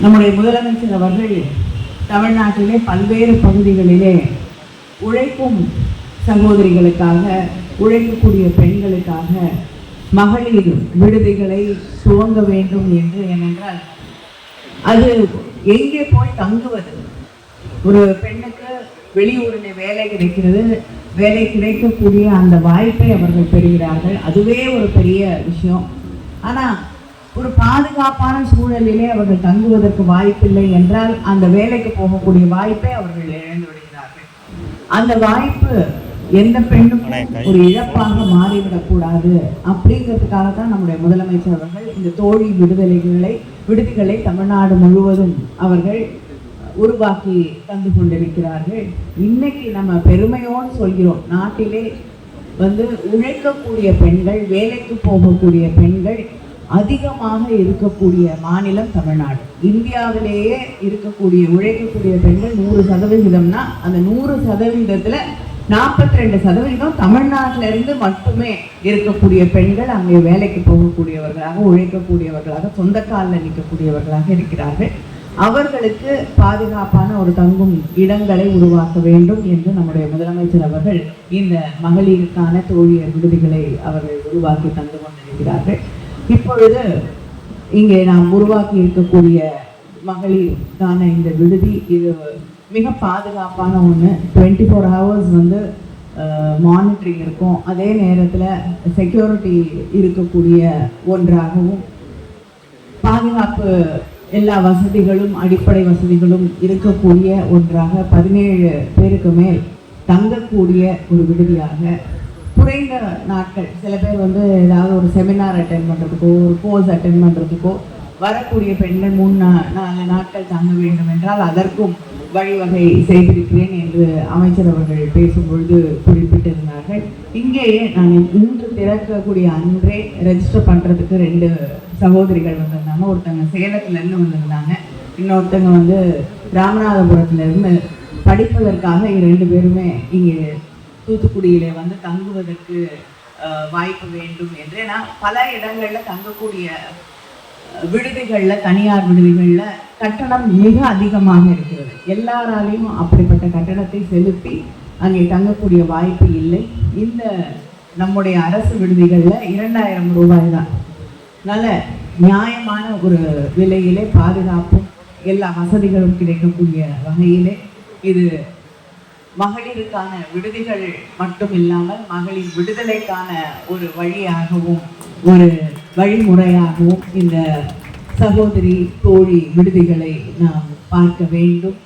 நம்முடைய முதலமைச்சர் அவர்கள் தமிழ்நாட்டிலே பல்வேறு பகுதிகளிலே உழைக்கும் சகோதரிகளுக்காக உழைக்கக்கூடிய பெண்களுக்காக மகளிர் விடுதிகளை துவங்க வேண்டும் என்று ஏனென்றால் அது எங்கே போய் தங்குவது? ஒரு பெண்ணுக்கு வெளியூரில் வேலை கிடைக்கிறது வேலை கிடைக்கக்கூடிய அந்த வாய்ப்பை அவர்கள் பெறுகிறார்கள். அதுவே ஒரு பெரிய விஷயம். ஆனால் ஒரு பாதுகாப்பான சூழலிலே அவர்கள் தங்குவதற்கு வாய்ப்பில்லை என்றால் அந்த வேலைக்கு போகக்கூடிய வாய்ப்பை அவர்கள் இழந்து விடுகிறார்கள். அந்த வாய்ப்பு எந்த பெண்ணுக்கும் ஒரு இழப்பாக மாறிவிடக்கூடாது அப்படிங்கிறதுக்காக தான் நம்முடைய முதலமைச்சர் அவர்கள் இந்த தோழி விடுதலைகளை விடுதிகளை தமிழ்நாடு முழுவதும் அவர்கள் உருவாக்கி தந்து கொண்டிருக்கிறார்கள். இன்னைக்கு நம்ம பெருமையோடு சொல்கிறோம் நாட்டிலே வந்து உழைக்கக்கூடிய பெண்கள் வேலைக்கு போகக்கூடிய பெண்கள் அதிகமாக இருக்கக்கூடிய மாநிலம் தமிழ்நாடு. இந்தியாவிலேயே இருக்கக்கூடிய உழைக்கக்கூடிய பெண்கள் நூறு சதவிகிதம்னா அந்த நூறு சதவீதத்துல நாற்பத்தி ரெண்டு சதவீதம் தமிழ்நாட்டில இருந்து மட்டுமே இருக்கக்கூடிய பெண்கள் அங்கே வேலைக்கு போகக்கூடியவர்களாக உழைக்கக்கூடியவர்களாக சொந்த காலில் நிற்கக்கூடியவர்களாக இருக்கிறார்கள். அவர்களுக்கு பாதுகாப்பான ஒரு தங்கும் இடங்களை உருவாக்க வேண்டும் என்று நம்முடைய முதலமைச்சர் அவர்கள் இந்த மகளிருக்கான தோழியர் விடுதிகளை அவர்கள் உருவாக்கி தந்து கொண்டிருக்கிறார்கள். இப்பொழுது இங்கே நாம் உருவாக்கி இருக்கக்கூடிய மகளிருக்கான இந்த விடுதி. இது மிக பாதுகாப்பான ஒன்று டுவெண்ட்டி ஃபோர் ஹவர்ஸ் வந்து மானிட்டரிங் இருக்கும். அதே நேரத்தில் செக்யூரிட்டி இருக்கக்கூடிய ஒன்றாகவும் பாதுகாப்பு எல்லா வசதிகளும் அடிப்படை வசதிகளும் இருக்கக்கூடிய ஒன்றாக பதினேழு பேருக்கு மேல் தங்கக்கூடிய ஒரு விடுதியாக குறைந்த நாட்கள். சில பேர் வந்து ஏதாவது ஒரு செமினார் அட்டென்ட் பண்ணுறதுக்கோ ஒரு கோர்ஸ் அட்டன் பண்ணுறதுக்கோ வரக்கூடிய பெண்கள் மூணு நாலு நாட்கள் தங்க வேண்டும் என்றால் அதற்கும் வழிவகை செய்திருக்கிறேன் என்று அமைச்சர் அவர்கள் பேசும்பொழுது குறிப்பிட்டிருந்தார்கள். இங்கேயே நான் இன்று திறக்கக்கூடிய அன்றே ரெஜிஸ்டர் பண்ணுறதுக்கு ரெண்டு சகோதரிகள் வந்திருந்தாங்க. ஒருத்தங்க சேலத்துலேருந்து வந்திருந்தாங்க. இன்னொருத்தங்க வந்து ராமநாதபுரத்துலேருந்து படிப்பதற்காக இரண்டு பேருமே இங்கே தூத்துக்குடியிலே வந்து தங்குவதற்கு வாய்ப்பு வேண்டும் என்று. ஏன்னா பல இடங்களில் தங்கக்கூடிய விடுதிகளில் தனியார் விடுதிகளில் கட்டணம் மிக அதிகமாக இருக்கிறது. எல்லாராலையும் அப்படிப்பட்ட கட்டணத்தை செலுத்தி அங்கே தங்கக்கூடிய வாய்ப்பு இல்லை. இந்த நம்முடைய அரசு விடுதிகளில் இரண்டாயிரம் ரூபாய் தான். நல்ல நியாயமான ஒரு விலையிலே பாதுகாப்பும் எல்லா வசதிகளும் கிடைக்கக்கூடிய வகையிலே இது மகளிருக்கான விடுதிகள் மட்டும் இல்லாமல் மகளிர் விடுதலைக்கான ஒரு வழியாகவும் ஒரு வழிமுறையாகவும் இந்த சகோதரி தோழி விடுதிகளை நாம் பார்க்க வேண்டும்.